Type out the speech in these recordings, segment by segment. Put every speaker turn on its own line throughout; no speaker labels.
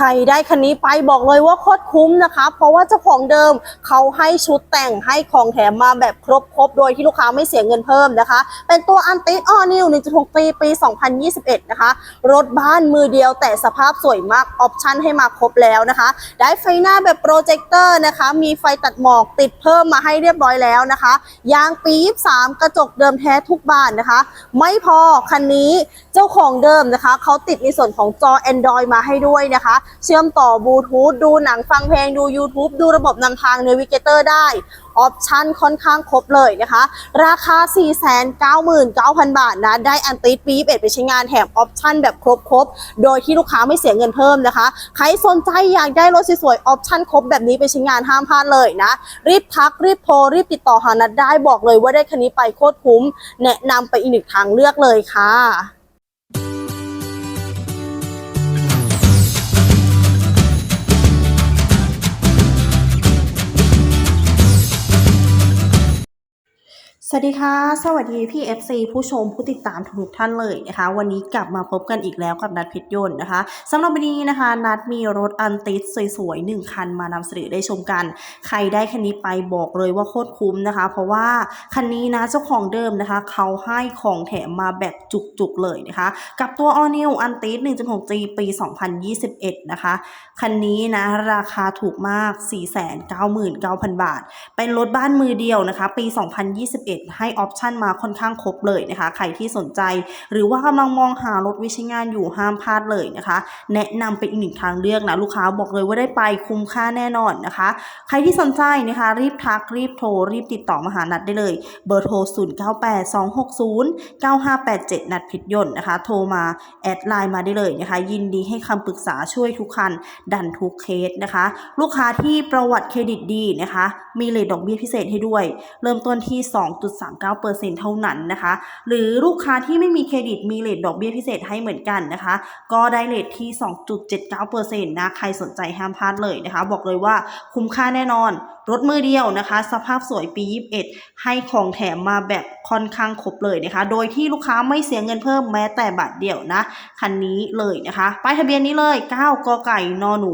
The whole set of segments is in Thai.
ใครได้คันนี้ไปบอกเลยว่าโคตรคุ้มนะคะ เพราะว่าเจ้าของเดิมเขาให้ชุดแต่งให้ของแถมมาแบบครบครบๆโดยที่ลูกค้าไม่เสียเงินเพิ่มนะคะ เป็นตัวอันติสออนิว1.6ปีปี 2021 นะคะ รถบ้านมือเดียวแต่สภาพสวยมาก ออปชั่นให้มาครบแล้วนะคะ ได้ไฟหน้าแบบโปรเจคเตอร์นะคะ มีไฟตัดหมอกติดเพิ่มมาให้เรียบร้อยแล้วนะคะ ยางปี 23 กระจกเดิมแท้ทุกบานนะคะ ไม่พอคันนี้เจ้าของเดิมนะคะเขาติดในส่วนของจอ Android มาให้ด้วยนะคะเชื่อมต่อบลูทูธดูหนังฟังเพลงดู YouTube ดูระบบนำทาง Navigator ได้ ออปชันค่อนข้างครบเลยนะคะ ราคา 499,000 บาทนะ ได้อันติดปี21ไปใช้งานแถมออปชันแบบครบๆโดยที่ลูกค้าไม่เสียเงินเพิ่มนะคะ ใครสนใจอยากได้รถสวยๆออปชันครบแบบนี้ไปใช้งานห้ามพลาดเลยนะ รีบทักรีบโทรรีบติดต่อหานัดได้บอกเลยว่าได้คันนี้ไปโคตรคุ้ม แนะนำไปอีกหนึ่งทางเลือกเลยค่ะ สวัสดีค่ะ สวัสดีพี่ FC ผู้ชมผู้ติดตามทุกท่านเลยนะคะ วันนี้กลับมาพบกันอีกแล้วกับนัดเพชรยนต์นะคะสำหรับวันนี้นะคะ นัดมีรถอันติสสวยๆหนึ่งคันมานำเสนอได้ชมกัน ใครได้คันนี้ไปบอกเลยว่าโคตรคุ้มนะคะ เพราะว่าคันนี้นะเจ้าของเดิมนะคะ เขาให้ของแถมมาแบบจุกๆเลยนะคะ กับตัว All New อันติส 1.6G ปี 2021 นะคะ คันนี้นะราคาถูกมาก 499,000 บาท เป็นรถบ้านมือเดียวนะคะ ปี 2021ให้ออปชันมาค่อนข้างครบเลยนะคะ ใครที่สนใจ หรือว่ากำลังมองหารถวิชงานอยู่ห้ามพลาดเลยนะคะ แนะนำเป็นอีกหนึ่งทางเลือกนะลูกค้าบอกเลยว่าได้ไปคุ้มค่าแน่นอนนะคะ ใครที่สนใจนะคะ รีบทักรีบโทร รีบติดต่อมาหานัดได้เลย เบอร์โทร 0982609587 นัดพิทยนต์นะคะ โทรมาแอดไลน์มาได้เลยนะคะ ยินดีให้คำปรึกษาช่วยทุกคัน ดันทุกเคสนะคะ ลูกค้าที่ประวัติเครดิตดีนะคะ มีเลทดอกเบี้ยพิเศษให้ด้วย เริ่มต้นที่2.39%เท่านั้นนะคะ หรือลูกค้าที่ไม่มีเครดิตมีเลทดอกเบี้ยพิเศษให้เหมือนกันนะคะ ก็ได้เลทที่ 2.79%นะ ใครสนใจห้ามพลาดเลยนะคะ บอกเลยว่าคุ้มค่าแน่นอน รถมือเดียวนะคะ สภาพสวยปี 21 ให้ของแถมมาแบบค่อนข้างครบเลยนะคะ โดยที่ลูกค้าไม่เสียเงินเพิ่มแม้แต่บาทเดียวนะ คันนี้เลยนะคะ ป้ายทะเบียนนี้เลย 9 กไก่นอหนู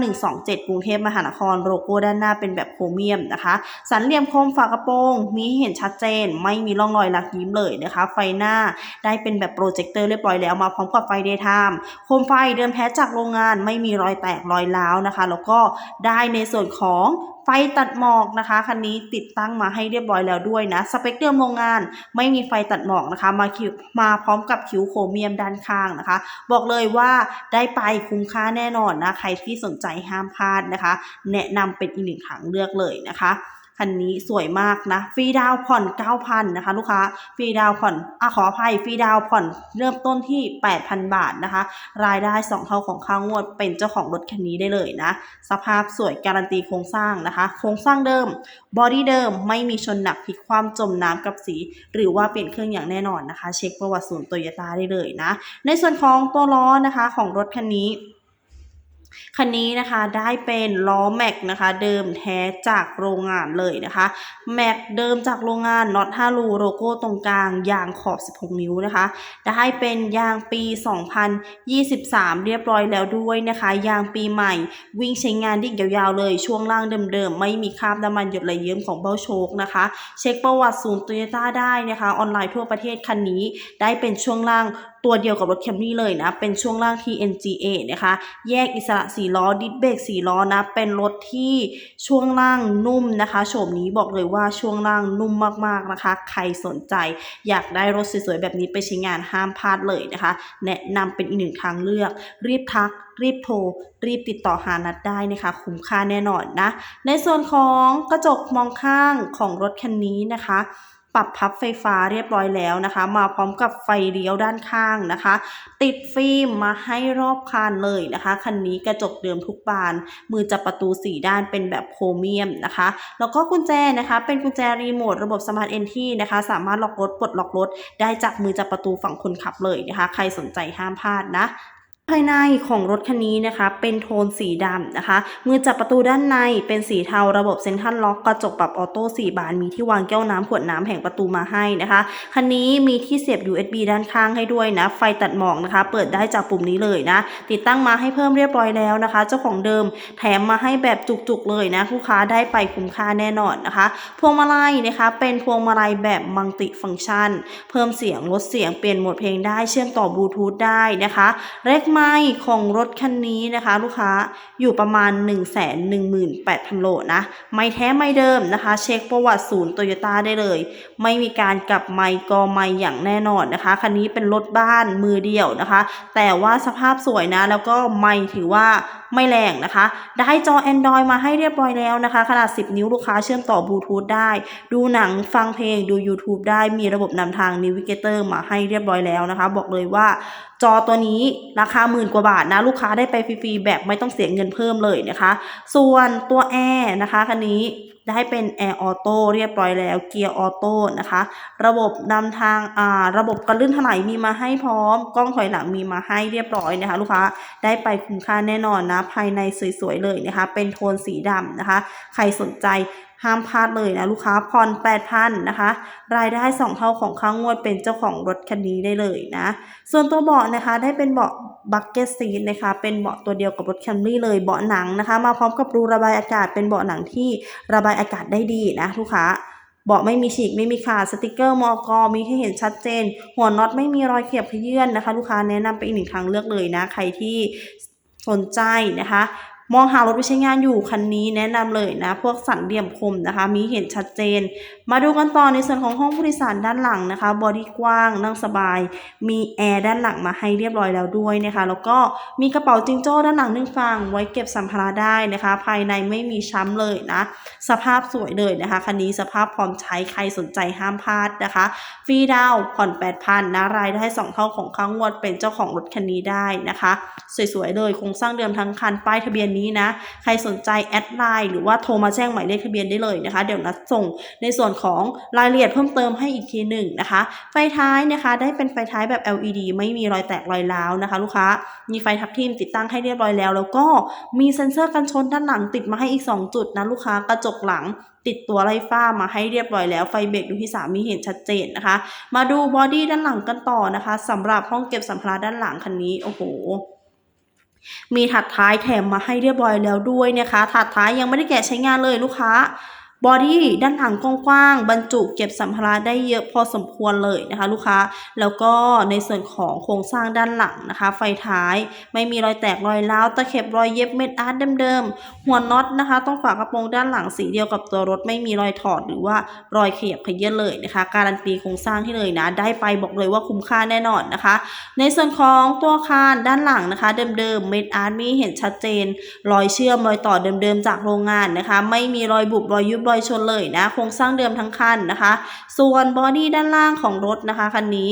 5127 กรุงเทพมหานคร โลโก้ด้านหน้าเป็นแบบโครเมียมนะคะ สันเหลี่ยมคมฝากระโปรง มีให้เห็นชัดเจน ไม่มีร่องรอยลักยิ้มเลยนะคะ ไฟหน้าได้เป็นแบบโปรเจคเตอร์เรียบร้อยแล้วมาพร้อมกับไฟเดย์ไทม์ โคมไฟเดิมแท้จากโรงงานไม่มีรอยแตกรอยร้าวนะคะ แล้วก็ได้ในส่วนของไฟตัดหมอกนะคะคันนี้ติดตั้งมาให้เรียบร้อยแล้วด้วยนะ สเปคเดิมโรงงานไม่มีไฟตัดหมอกนะคะ มาคิวมาพร้อมกับคิ้วโครเมียมด้านข้างนะคะ บอกเลยว่าได้ไปคุ้มค่าแน่นอนนะ ใครที่สนใจห้ามพลาดนะคะ แนะนำเป็นอีกหนึ่งทางเลือกเลยนะคะ คันนี้สวยมากนะ ฟรีดาวผ่อน 9,000 นะคะ ลูกค้า ฟรีดาวผ่อนอะขออภัย ฟรีดาวผ่อนเริ่มต้นที่ 8,000 บาทนะคะ รายได้ 2 เท่าของค่างวด เป็นเจ้าของรถคันนี้ได้เลยนะ สภาพสวยการันตีโครงสร้างนะคะ โครงสร้างเดิม บอดี้เดิม ไม่มีชนหนักพลิกความจมน้ำกับสี หรือว่าเปลี่ยนเครื่องอย่างแน่นอนนะคะ เช็คประวัติศูนย์โตโยต้าได้เลยนะ ในส่วนของตัวล้อนะคะของรถคันนี้ คันนี้นะคะได้เป็นล้อแม็กนะคะ เดิมแท้จากโรงงานเลยนะคะแม็กเดิมจากโรงงานน็อต5รูโลโก้ตรงกลางยางขอบ 16 นิ้วนะคะ ได้เป็นยางปี 2023 เรียบร้อยแล้วด้วยนะคะ ยางปีใหม่ วิ่งใช้งานได้ยาวๆเลยช่วงล่างเดิมๆ ไม่มีคราบน้ำมันหยดไหลเยิ้มของเบ้าโชคนะคะ เช็คประวัติศูนย์โตโยต้าได้นะคะ ออนไลน์ทั่วประเทศคันนี้ได้เป็นช่วงล่างตัวเดียวกับรถแคมรี่เลยนะ เป็นช่วงล่าง TNGA นะคะ แยกอิสระ4ล้อ ดิสเบรก4ล้อนะ เป็นรถที่ช่วงล่างนุ่มนะคะโฉมนี้บอกเลยว่าช่วงล่างนุ่มมากๆนะคะ ใครสนใจ อยากได้รถสวยๆ แบบนี้ไปใช้งานห้ามพลาดเลยนะคะ แนะนำเป็นอีกหนึ่งทางเลือก รีบทัก รีบโทร รีบติดต่อหานัดได้นะคะ คุ้มค่าแน่นอนนะ ในส่วนของกระจกมองข้างของรถคันนี้นะคะ ปรับพับไฟฟ้าเรียบร้อยแล้วนะคะ มาพร้อมกับไฟเลี้ยวด้านข้างนะคะ ติดฟิล์มมาให้รอบคันเลยนะคะคันนี้กระจกเดิมทุกบาน มือจับประตู4ด้านเป็นแบบโครเมียมนะคะ แล้วก็กุญแจนะคะ เป็นกุญแจรีโมทระบบสมาร์ทเอนที่นะคะ สามารถล็อกรถปลดล็อกรถ ได้จากมือจับประตูฝั่งคนขับเลยนะคะ ใครสนใจห้ามพลาดนะ ภายในของรถคันนี้นะคะ เป็นโทนสีดำนะคะ มือจับประตูด้านในเป็นสีเทาระบบเซ็นทรัลล็อกกระจกปรับออโต้4บานมีที่วางแก้วน้ำขวดน้ำแห่งประตูมาให้นะคะ คันนี้มีที่เสียบ USB ด้านข้างให้ด้วยนะ ไฟตัดหมอกนะคะ เปิดได้จากปุ่มนี้เลยนะ ติดตั้งมาให้เพิ่มเรียบร้อยแล้วนะคะ เจ้าของเดิมแถมมาให้แบบจุกๆเลยนะลูกค้าได้ไปคุ้มค่าแน่นอนนะคะ พวงมาลัยนะคะ เป็นพวงมาลัยแบบมัลติฟังก์ชัน เพิ่มเสียงลดเสียงเปลี่ยนโหมดเพลงได้เชื่อมต่อบลูทูธได้นะคะเลขไม้ของรถคันนี้นะคะ ลูกค้าอยู่ประมาณ 1 1 8 0 0 0 โลนะ ไม่แท้ไม่เดิมนะคะ เช็คประวัติศูนย์โตโยต้าได้เลย ไม่มีการกลับไม้กอไม้อย่างแน่นอนนะคะ คันนี้เป็นรถบ้านมือเดียวนะคะ แต่ว่าสภาพสวยนะ แล้วก็ไม่ถือว่า ไม่แรงนะคะ ได้จอ Android มาให้เรียบร้อยแล้วนะคะ ขนาด 10 นิ้วลูกค้าเชื่อมต่อบลูทูธได้ ดูหนังฟังเพลงดู YouTube ได้มีระบบนำทาง Navigator มาให้เรียบร้อยแล้วนะคะ บอกเลยว่าจอตัวนี้ราคาหมื่นกว่าบาทนะ ลูกค้าได้ไปฟรีๆแบบไม่ต้องเสียเงินเพิ่มเลยนะคะ ส่วนตัวแอร์นะคะคันนี้ ได้เป็นแอร์ออโต้เรียบร้อยแล้วเกียร์ออโต้นะคะ ระบบนำทางอ่าระบบกระลื่นถลายมีมาให้พร้อม กล้องถอยหลังมีมาให้เรียบร้อยนะคะ ลูกค้าได้ไปคุ้มค่าแน่นอนนะ ภายในสวยๆเลยนะคะ เป็นโทนสีดำนะคะ ใครสนใจ ห้ามพลาดเลยนะลูกค้าผ่อน8,000นะคะ รายได้ 2 เท่าของค่างวดเป็นเจ้าของรถคันนี้ได้เลยนะ ส่วนตัวเบาะนะคะได้เป็นเบาะบักเก็ตซีทนะคะ เป็นเบาะตัวเดียวกับรถแคมรี่เลยเบาะหนังนะคะ มาพร้อมกับรูระบายอากาศเป็นเบาะหนังที่ระบายอากาศได้ดีนะลูกค้าเบาะไม่มีฉีกไม่มีขาดสติกเกอร์มอกมีให้เห็นชัดเจน หัวน็อตไม่มีรอยเขียบขยื่นนะคะ ลูกค้าแนะนำไปอีกหนึ่งทางเลือกเลยนะ ใครที่สนใจนะคะ มองหารถไปใช้งานอยู่คันนี้แนะนำเลยนะ พวกสันเหลี่ยมคมนะคะ มีเห็นชัดเจน มาดูกันต่อในส่วนของห้องผู้โดยสารด้านหลังนะคะ บอดี้กว้างนั่งสบาย มีแอร์ด้านหลังมาให้เรียบร้อยแล้วด้วยนะคะ แล้วก็มีกระเป๋าจิงโจ้ด้านหลังหนึ่งฝั่งไว้เก็บสัมภาระได้นะคะ ภายในไม่มีช้ำเลยนะ สภาพสวยเลยนะคะคันนี้สภาพพร้อมใช้ใครสนใจห้ามพลาดนะคะ ฟรีดาวผ่อน8,000นะรายได้สองเท่าของค่างวดเป็นเจ้าของรถคันนี้ได้นะคะ สวยๆเลยโครงสร้างเดิมทั้งคันป้ายทะเบียนนี้นะ ใครสนใจแอดไลน์หรือว่าโทรมาแจ้งหมายเลขทะเบียนได้เลยนะคะ เดี๋ยวนัดส่งในส่วนของรายละเอียดเพิ่มเติมให้อีกทีหนึ่งนะคะ ไฟท้ายนะคะได้เป็นไฟท้ายแบบ LED ไม่มีรอยแตกรอยร้าวนะคะ ลูกค้า มีไฟทับทิมติดตั้งให้เรียบร้อยแล้ว แล้วก็มีเซ็นเซอร์กันชนด้านหลังติดมาให้อีก 2 จุดนะลูกค้ากระจกหลังติดตัวไล่ฟ้ามาให้เรียบร้อยแล้วไฟเบรกดูที่สามมีเห็นชัดเจนนะคะ มาดูบอดี้ด้านหลังกันต่อนะคะสำหรับห้องเก็บสัมภาระด้านหลังคันนี้โอ้โห มีถัดท้ายแถมมาให้เรียบร้อยแล้วด้วยนะคะ ถัดท้ายยังไม่ได้แกะใช้งานเลยลูกค้า บอดี้ด้านหลังกว้างๆบรรจุเก็บสัมภาระได้เยอะพอสมควรเลยนะคะ ลูกค้าแล้วก็ในส่วนของโครงสร้างด้านหลังนะคะ ไฟท้ายไม่มีรอยแตกรอยร้าวตะเข็บรอยเย็บเม็ดอาร์ตเดิมๆหัวน็อตนะคะ ต้องฝากระโปรงด้านหลังสีเดียวกับตัวรถไม่มีรอยถอดหรือว่ารอยขยับขยื่นเลยนะคะ การันตีโครงสร้างที่เลยนะ ได้ไปบอกเลยว่าคุ้มค่าแน่นอนนะคะ ในส่วนของตัวคานด้านหลังนะคะ เดิมๆเม็ดอาร์ตมีเห็นชัดเจน รอยเชื่อมรอยต่อเดิมๆจากโรงงานนะคะ ไม่มีรอยบุบรอยยุบรอยชนเลยนะ โครงสร้างเดิมทั้งคันนะคะ ส่วนบอดี้ด้านล่างของรถนะคะคันนี้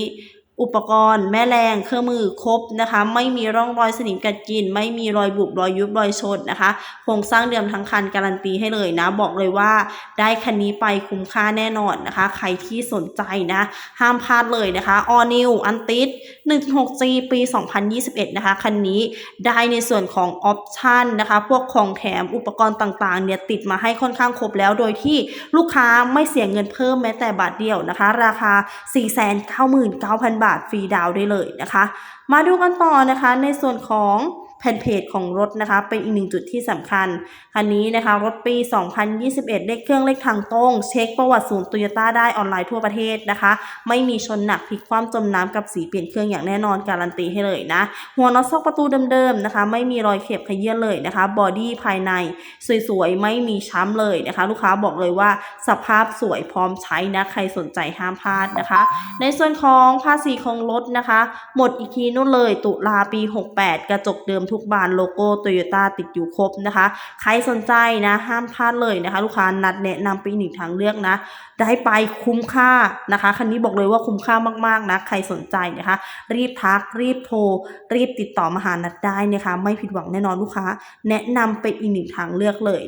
อุปกรณ์ แม่แรงเครื่องมือครบนะคะ ไม่มีร่องรอยสนิมกัดกิน ไม่มีรอยบุบรอยยุบรอยชนนะคะโครงสร้างเดิมทั้งคันการันตีให้เลยนะ บอกเลยว่าได้คันนี้ไปคุ้มค่าแน่นอนนะคะ ใครที่สนใจนะ ห้ามพลาดเลยนะคะ All New a n t i s 1.6G ปี 2021 นะคะ คันนี้ได้ในส่วนของออปชันนะคะ พวกของแถมอุปกรณ์ต่างๆ เนี่ยติดมาให้ค่อนข้างครบแล้ว โดยที่ลูกค้าไม่เสียเงินเพิ่มแม้แต่บาทเดียวนะคะ ราคา 499,000 บาทฟรีดาวได้เลยนะคะ มาดูกันต่อนะคะในส่วนของ แผ่นเพจของรถนะคะ เป็นอีกหนึ่งจุดที่สำคัญ คันนี้นะคะ รถปี 2021 เลขเครื่องเลขทางตรง เช็คประวัติศูนย์โตโยต้าได้ออนไลน์ทั่วประเทศนะคะ ไม่มีชนหนักพลิกคว่ำจมน้ำกับสีเปลี่ยนเครื่องอย่างแน่นอนการันตีให้เลยนะ หัวน็อตซอกประตูเดิมๆนะคะ ไม่มีรอยเข็บขยื่นเลยนะคะ บอดี้ภายในสวยๆ ไม่มีช้ำเลยนะคะ ลูกค้าบอกเลยว่าสภาพสวยพร้อมใช้นะ ใครสนใจห้ามพลาดนะคะ ในส่วนของภาษีของรถนะคะ หมดอีกทีนู่นเลย ตุลาปี 68 กระจกเดิมทุกบานโลโก้โตโยต้าติดอยู่ครบนะคะ ใครสนใจนะห้ามพลาดเลยนะคะ ลูกค้านัดแนะนำไปอีกหนึ่งทางเลือกนะ ได้ไปคุ้มค่านะคะ คันนี้บอกเลยว่าคุ้มค่ามากๆนะใครสนใจนะคะ รีบทักรีบโทร รีบติดต่อมาหานัดได้นะคะ ไม่ผิดหวังแน่นอนลูกค้า แนะนำเป็นอีกหนึ่งทางเลือกเลย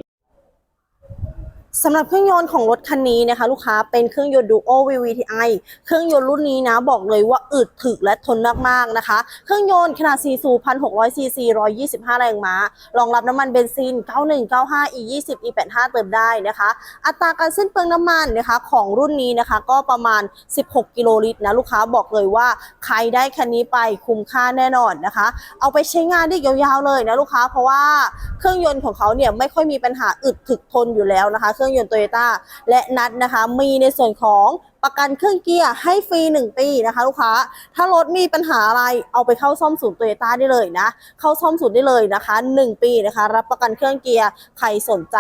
สำหรับเครื่องยนต์ของรถคันนี้นะคะ ลูกค้าเป็นเครื่องยนต์ Duo VVTi เครื่องยนต์รุ่นนี้นะบอกเลยว่าอึดถึกและทนมากๆนะคะ เครื่องยนต์ขนาด4สูบ1,600ซีซี125 แรงม้ารองรับน้ำมันเบนซิน 91 95 E 20 E 85 เติมได้นะคะ อัตราการสิ้นเปลืองน้ำมันนะคะของรุ่นนี้นะคะ ก็ประมาณ 16 กิโลลิตรนะลูกค้าบอกเลยว่าใครได้คันนี้ไปคุ้มค่าแน่นอนนะคะ เอาไปใช้งานได้ยาวๆเลยนะลูกค้าเพราะว่าเครื่องยนต์ของเขาเนี่ยไม่ค่อยมีปัญหาอึดถึกทนอยู่แล้วนะคะเครื่องยนต์โตโยต้าและนัดนะคะ มีในส่วนของประกันเครื่องเกียร์ให้ฟรี 1 ปีนะคะลูกค้า ถ้ารถมีปัญหาอะไรเอาไปเข้าซ่อมศูนย์โตโยต้าได้เลยนะ เข้าซ่อมศูนย์ได้เลยนะคะ 1 ปีนะคะ รับประกันเครื่องเกียร์ใครสนใจ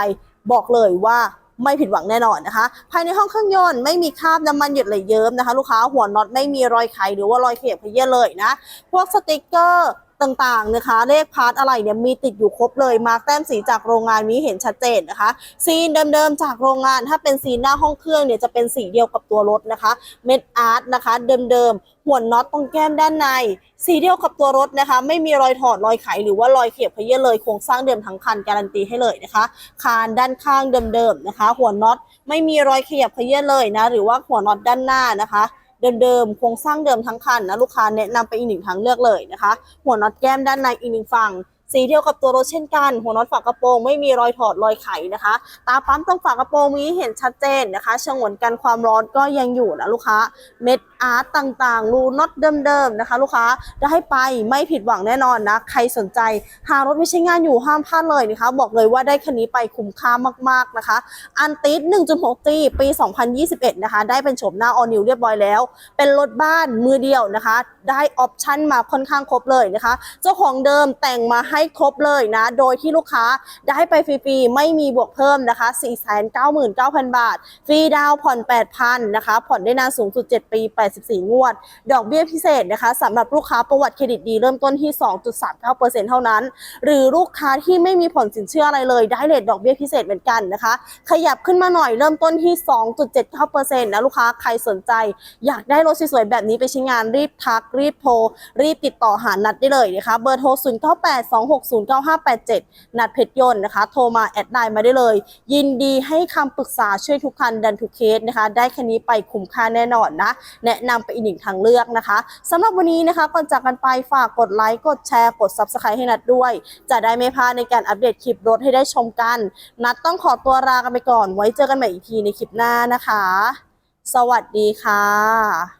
บอกเลยว่าไม่ผิดหวังแน่นอนนะคะ ภายในห้องเครื่องยนต์ไม่มีคราบน้ำมันหยดไหลเยิ้มนะคะ ลูกค้าหัวน็อตไม่มีรอยไขหรือว่ารอยเขียบเขยี้ยเลยนะ พวกสติกเกอร์ ต่างๆนะคะ เลขพาร์ทอะไรเนี่ยมีติดอยู่ครบเลยมาร์กแต้มสีจากโรงงานมีเห็นชัดเจนนะคะ ซีนเดิมๆจากโรงงานถ้าเป็นซีนหน้าห้องเครื่องเนี่ยจะเป็นสีเดียวกับตัวรถนะคะ เม็ดอาร์ตนะคะ เดิมๆหัวน็อตตรงแก้มด้านใน สีเดียวกับตัวรถนะคะ ไม่มีรอยถอดรอยไขหรือว่ารอยเขียบเขยี้ยเลยโครงสร้างเดิมทั้งคันการันตีให้เลยนะคะ คานด้านข้างเดิมๆนะคะ หัวน็อตไม่มีรอยเขียบเขยี้ยเลยนะ หรือว่าหัวน็อตด้านหน้านะคะ เดิมๆโครงสร้างเดิมทั้งคันนะลูกค้าแนะนำไปอีกหนึ่งทางเลือกเลยนะคะ หัวน็อตแก้มด้านในอีกหนึ่งฝั่งสีเดียวกับตัวรถเช่นกัน หัวน็อตฝากระโปรงไม่มีรอยถอดรอยไขนะคะ ตาปั๊มตรงฝากระโปรงนี้เห็นชัดเจนนะคะชงวนกันความร้อนก็ยังอยู่นะลูกค้า เม็ด อาร์ตต่างๆ รูน็อตเดิมๆนะคะ ลูกค้าได้ไปไม่ผิดหวังแน่นอนนะ ใครสนใจ หารถไม่ใช้งานอยู่ห้ามพลาดเลยนะคะ บอกเลยว่าได้คันนี้ไปคุ้มค่ามากๆนะคะ อันติส1.6 g ปี 2021 นะคะ ได้เป็นโฉมหน้าออนิวเรียบร้อยแล้ว เป็นรถบ้านมือเดียวนะคะ ได้ออปชั่นมาค่อนข้างครบเลยนะคะ เจ้าของเดิมแต่งมาให้ครบเลยนะ โดยที่ลูกค้าได้ไปฟรีๆไม่มีบวกเพิ่มนะคะ 499,000 บาท ฟรีดาวผ่อน 8,000 นะคะ ผ่อนได้นานสูงสุด 7 ปี84 งวด ดอกเบี้ยพิเศษนะคะสำหรับลูกค้าประวัติเครดิตดีเริ่มต้นที่ 2.39%เท่านั้น หรือลูกค้าที่ไม่มีผ่อนสินเชื่ออะไรเลย ได้เลทดอกเบี้ยพิเศษเหมือนกันนะคะ ขยับขึ้นมาหน่อยเริ่มต้นที่ 2.79%นะลูกค้าใครสนใจ อยากได้รถสวยๆแบบนี้ไปใช้งานรีบทักรีบโทรรีบติดต่อหานัดได้เลยนะคะ เบอร์โทร 0982609587 นัดเพชรยนต์นะคะ โทรมาแอดไลน์มาได้เลย ยินดีให้คำปรึกษาช่วยทุกคันดันทุกเคสนะคะ ได้คันนี้ไปคุ้มค่าแน่นอนนะแนะนำไปอีกหนึ่งทางเลือกนะคะสำหรับวันนี้นะคะก่อนจากกันไปฝากกดไลค์กดแชร์กด Subscribe ให้นัดด้วย จะได้ไม่พลาดในการอัปเดตคลิปรถให้ได้ชมกัน นัดต้องขอตัวลากันไปก่อนไว้เจอกันใหม่อีกทีในคลิปหน้านะคะ สวัสดีค่ะ